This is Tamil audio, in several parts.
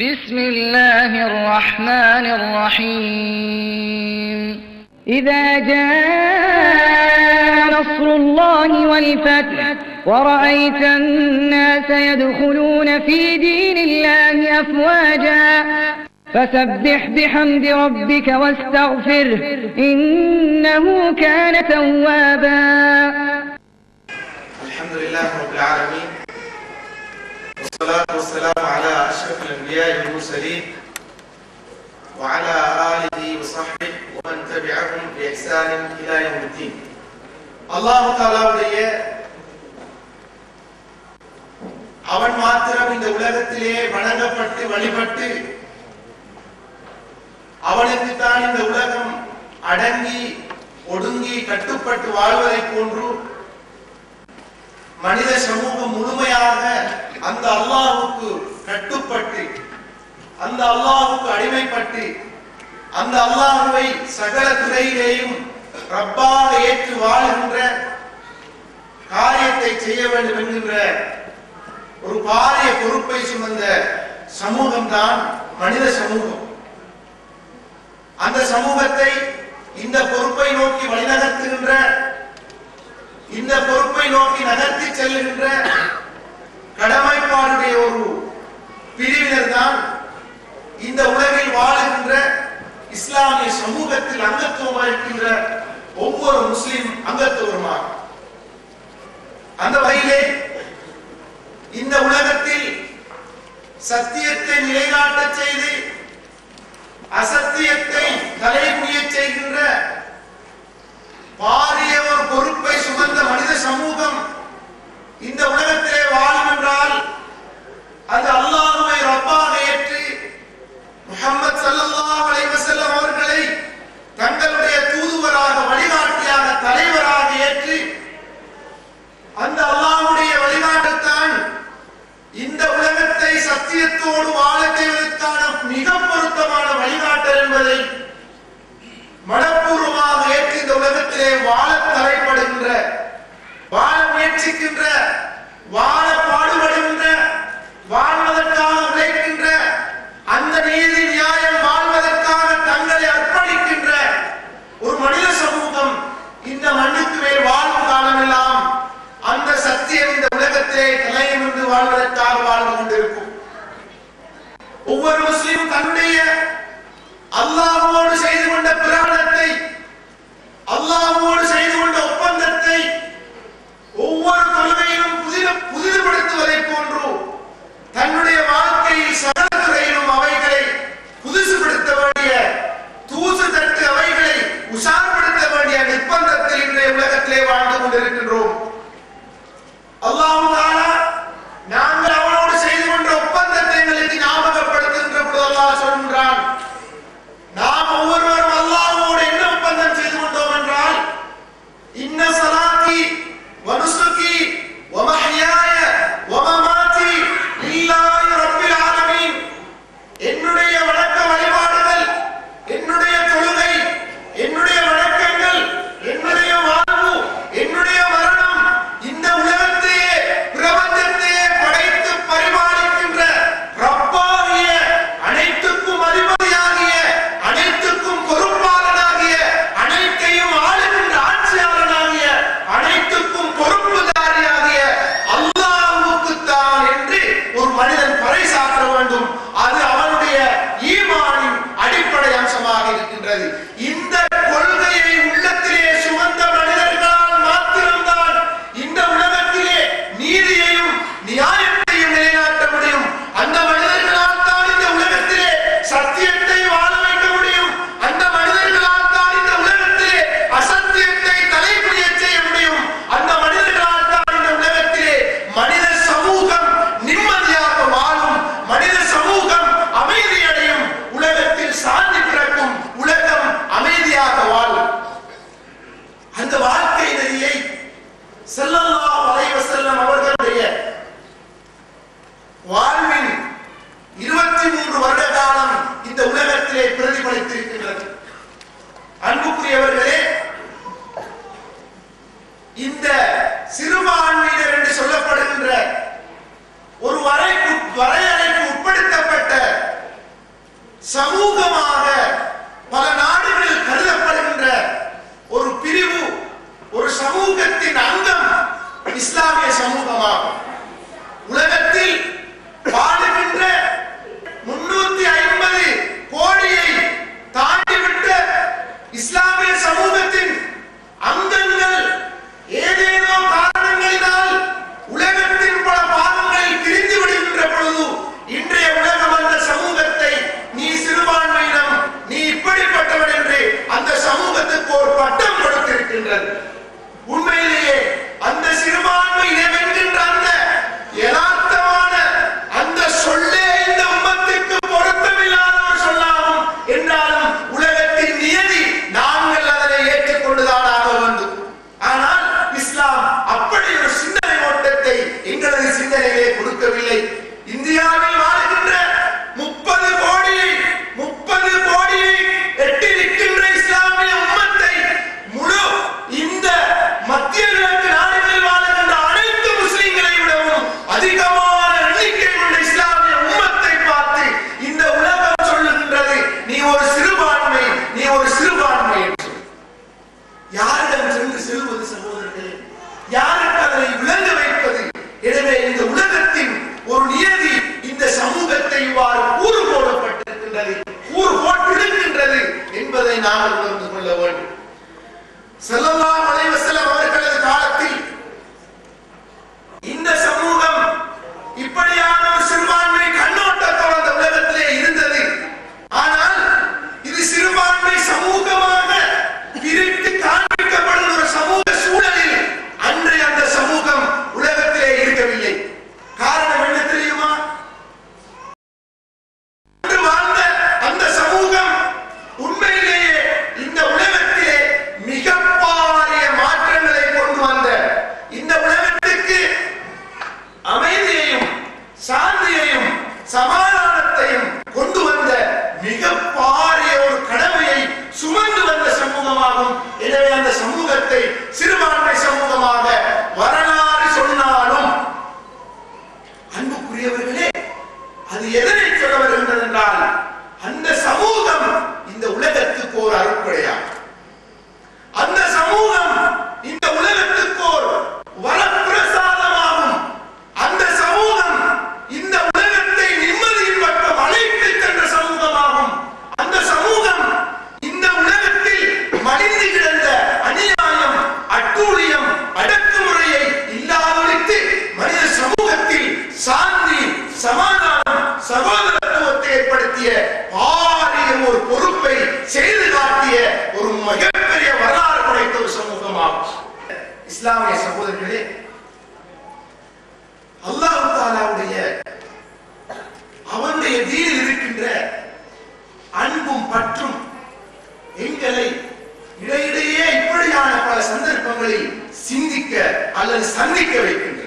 بسم الله الرحمن الرحيم. إذا جاء نصر الله والفتح ورأيت الناس يدخلون في دين الله أفواجا فسبح بحمد ربك واستغفره إنه كان توابا. الحمد لله رب العالمين. والصلاة والسلام على أشرف الأنبياء والمرسلين وعلى آله وصحبه ومن تبعهم بإحسان إلى يوم الدين அல்லாஹு தாலாவுடைய அவன் மாத்திரம் இந்த உலகத்திலே வணங்கப்பட்டு வழிபட்டு அவனுக்கு தான் இந்த உலகம் அடங்கி ஒடுங்கி கட்டுப்பட்டு வாழ்வதை போன்று மனித சமூகம் முழுமையாக அந்த அல்லாஹுக்கு கட்டுப்பட்டு அந்த அல்லாஹுக்கு அடிமைப்பட்டு அந்த அல்லாஹுவை சகல துறையிலேயும் ரப்பாக ஏற்று வாழுகின்ற காரியத்தை செய்ய வேண்டும் என்கின்ற ஒரு பாரிய பொறுப்பை சுமந்த சமூகம்தான் மனித சமூகம். அந்த சமூகத்தை இந்த பொறுப்பை நோக்கி வழிநகர்த்துகின்ற இந்த பொறுப்பை நோக்கி நகர்த்தி செல்லுகின்ற கடமைப்பாடுடைய ஒரு பிரிவினர் தான் இந்த உலகில் வாழுகின்ற இஸ்லாமிய சமூகத்தில் அங்கத்துவம் வகிக்கின்ற ஒவ்வொரு முஸ்லிம் அங்கத்துவருமாக அந்த வகையிலே இந்த உலகத்தில் சத்தியத்தை நிலைநாட்டச் செய்து அசத்தியத்தை தலைமுடியச் செய்கின்ற பாரிய ஒரு பொறுப்பை சுமந்த மனித சமூகம் இந்த உலகத்திலே வாழும் என்றால் அது அல்லாஹுவை ரப்பாக ஏற்று முஹம்மது ஸல்லல்லாஹு அலைஹி வஸல்லம் அவர்களை தங்களுடைய தூதுவராக வழிகாட்டியாக தலைவராக ஏற்று அந்த அல்லாஹ்வுடைய வழிகாட்டத்தான் இந்த உலகத்தை சத்தியத்தோடு வாழச் செய்வதற்கான மிக பொருத்தமான வழிகாட்டல் என்பதை மனப்பூர்வமாக ஏற்று இந்த உலகத்திலே வாழ தலைப்படுகின்ற வாழ முயற்சிக்கின்ற வாழ பாடுபடுகின்ற வாழ்வதற்காக உழைக்கின்ற அந்த நீதி நியாயம் வாழ்வதற்காக தங்களை அர்ப்பணிக்கின்ற ஒரு மனித சமூகம் இந்த மண்ணுக்கு மேல் வாழும் காலமெல்லாம் அந்த சத்தியம் இந்த உலகத்திலே தலையிலிருந்து வாழ்வதற்காக வாழ்ந்து கொண்டிருக்கும் ஒவ்வொரு முஸ்லீமும் தன்னுடைய அல்லாஹோடு செய்து கொண்ட பிராணத்தை அல்லாஹோடு செய்து கொண்ட ஒப்பந்தத்தை ஒவ்வொரு தொழுகையிலும் புதித புதிதுபடுத்துவதை போன்று தன்னுடைய வாழ்க்கையில் சகல துறையிலும் அவைகளை புதுசுபடுத்த வேண்டிய தூசு தட்டு அவைகளை உஷார்படுத்த வேண்டிய நிர்பந்தத்தில் இன்றைய உலகத்திலே வாழ்ந்து கொண்டிருக்கின்றோம். அல்லாஹ் சிந்தனையிலே கொடுக்கவில்லை. weakening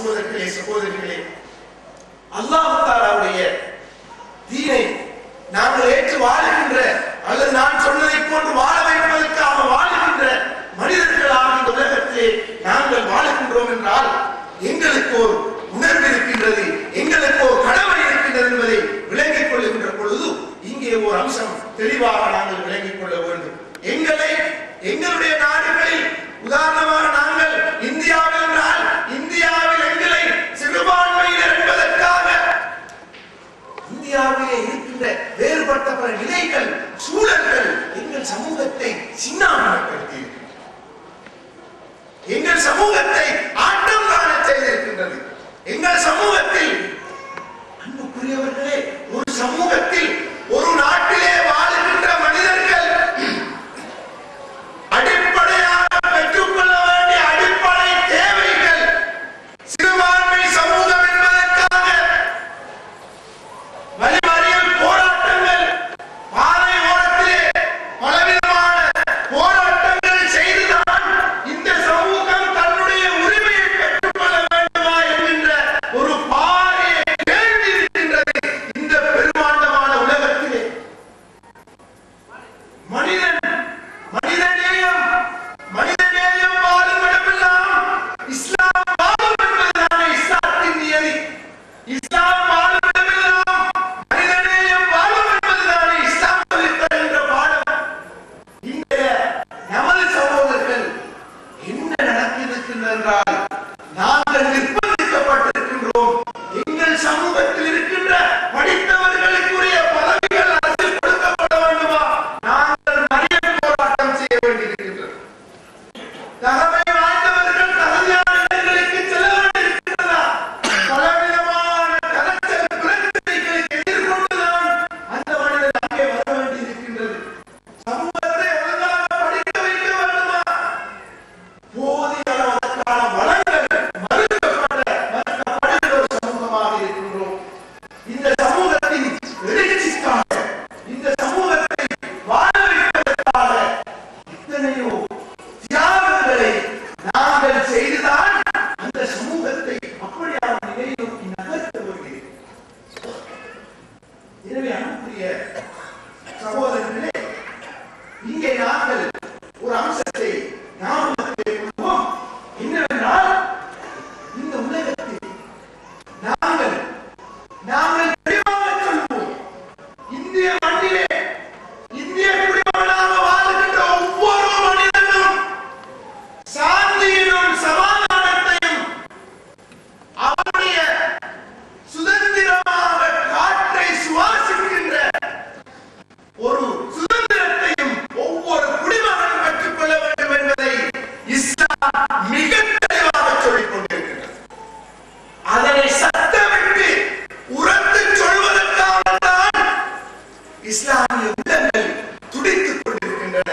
சகோதரர்களே சகோதரிகளே. அல்லாஹாலாவுடைய தீனை நாங்கள் ஏற்று வாழ்கின்ற அல்லது நான் சொன்னதை போன்று வாழ வைப்பதற்காக வாழ்கின்ற மனிதர்களாக இந்த உலகத்திலே நாங்கள் வாழ்கின்றோம் என்றால் எங்களுக்கு ஒரு உணர்வு இருக்கின்றது எங்களுக்கு ஒரு கடமை இருக்கின்றது என்பதை விளங்கிக் கொள்ளுகின்ற பொழுது இங்கே ஒரு அம்சம் தெளிவாக நாங்கள் விளங்கிக் கொள்ள வேண்டும். எங்களை எங்களுடைய நாடுகளில் உதாரணமாக நாங்கள் இந்தியாவில் என்றால் இந்தியாவில் சிறுபான்மையினர் என்பதற்காக இந்தியாவிலே இருக்கின்ற வேறுபட்ட பல நிலைகள் சூழல்கள் எங்கள் சமூகத்தை சின்னாமப்படுத்தி எங்கள் சமூகத்தை ஆட்டம் காண செய்திருக்கின்றது. எங்கள் சமூகத்தில் அன்புக்குரியவர்களே ஒரு சமூகத்தில் இருக்கின்றது என்றால் நான் துடித்துக் கொண்டிருக்கின்றன.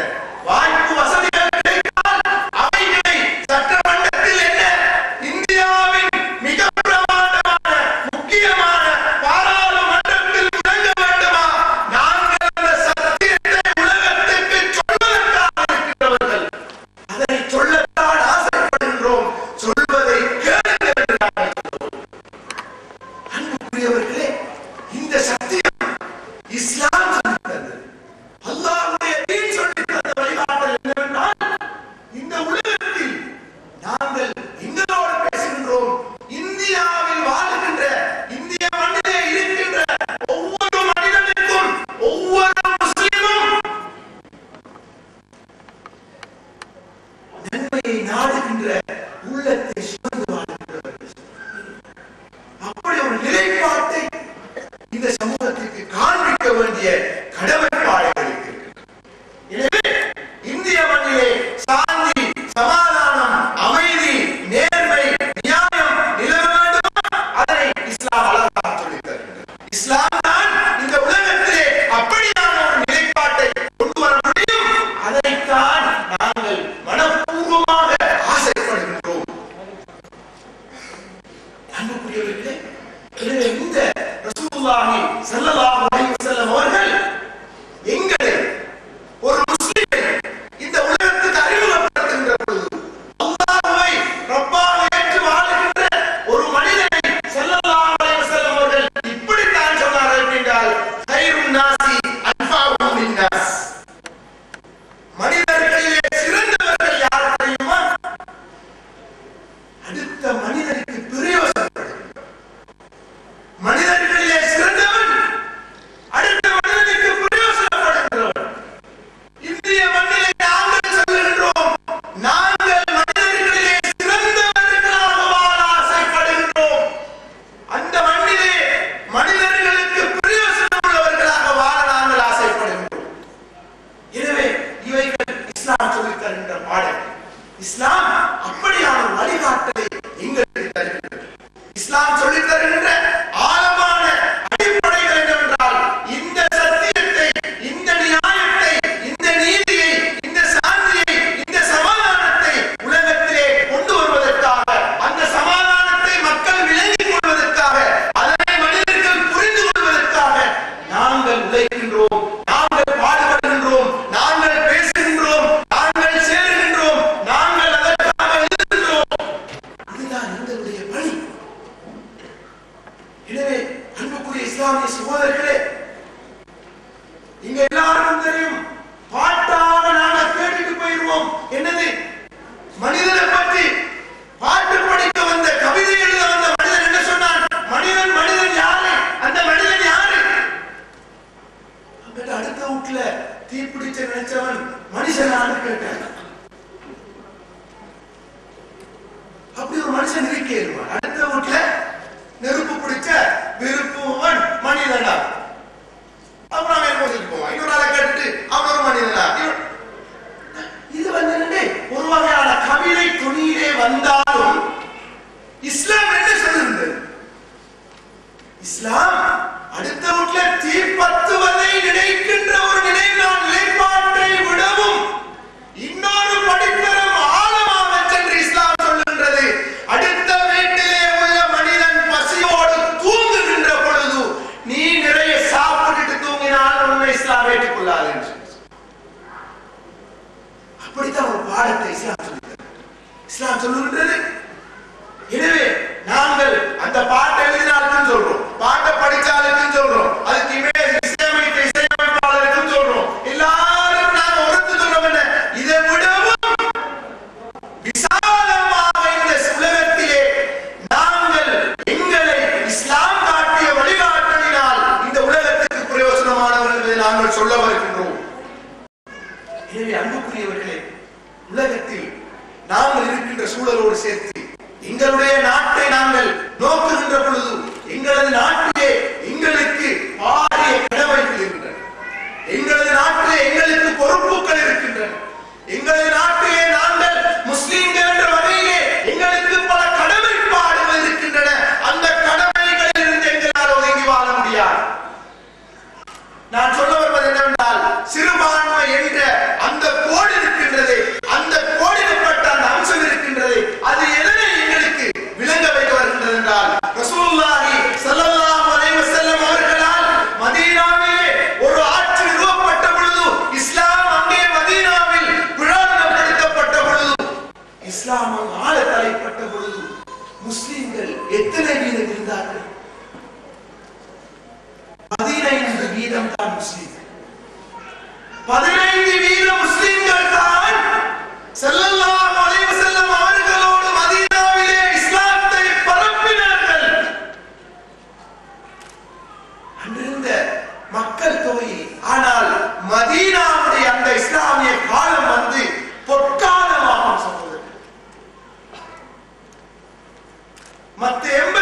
けるわ。ಮತ್ತೆ ಎಂಬ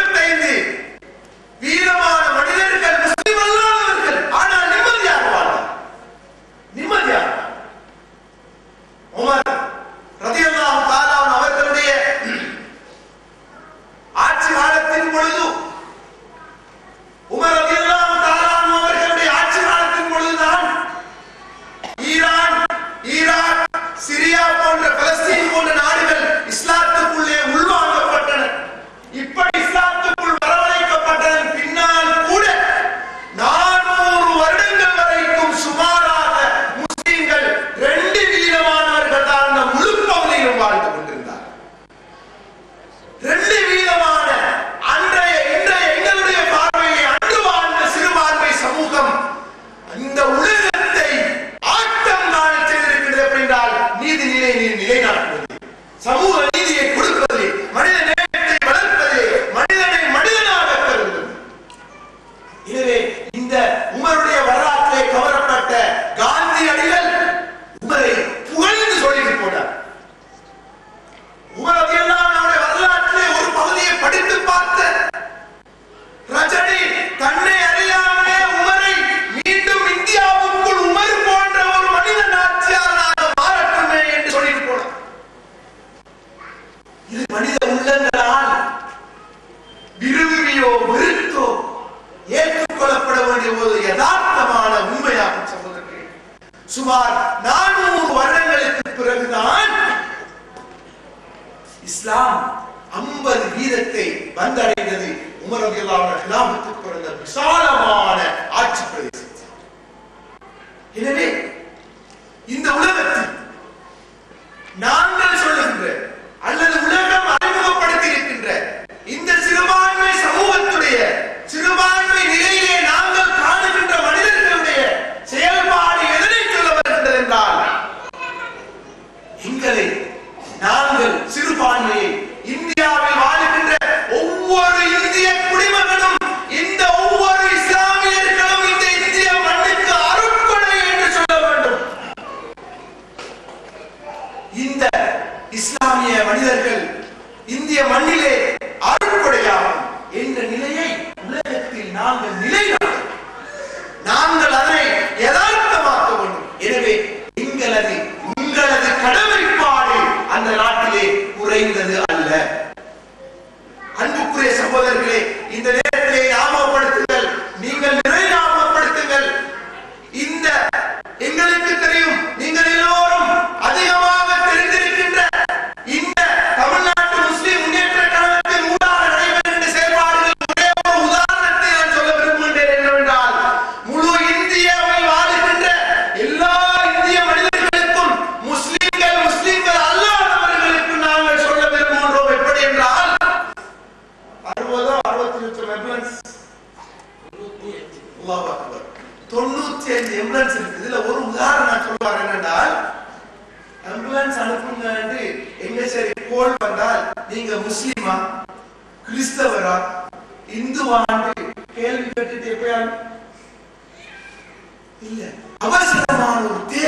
வீரத்தை வந்தடைந்தது உமர் அலி பிறந்த விசாலமான ஆட்சி பிரதேசம். எனவே இந்த உலகத்தில் நான் இந்திய மண்ணிலே அறுப்படையாகும் என்ற நிலையை உலகத்தில் நாங்கள் நிலைநாட்டும். நாங்கள் முஸ்லீமா? கிறிஸ்தவரா? இந்துவா என்று கேள்வி கேட்டுட்டே போயாங்க இல்ல. அவசரமான ஒரு தேவை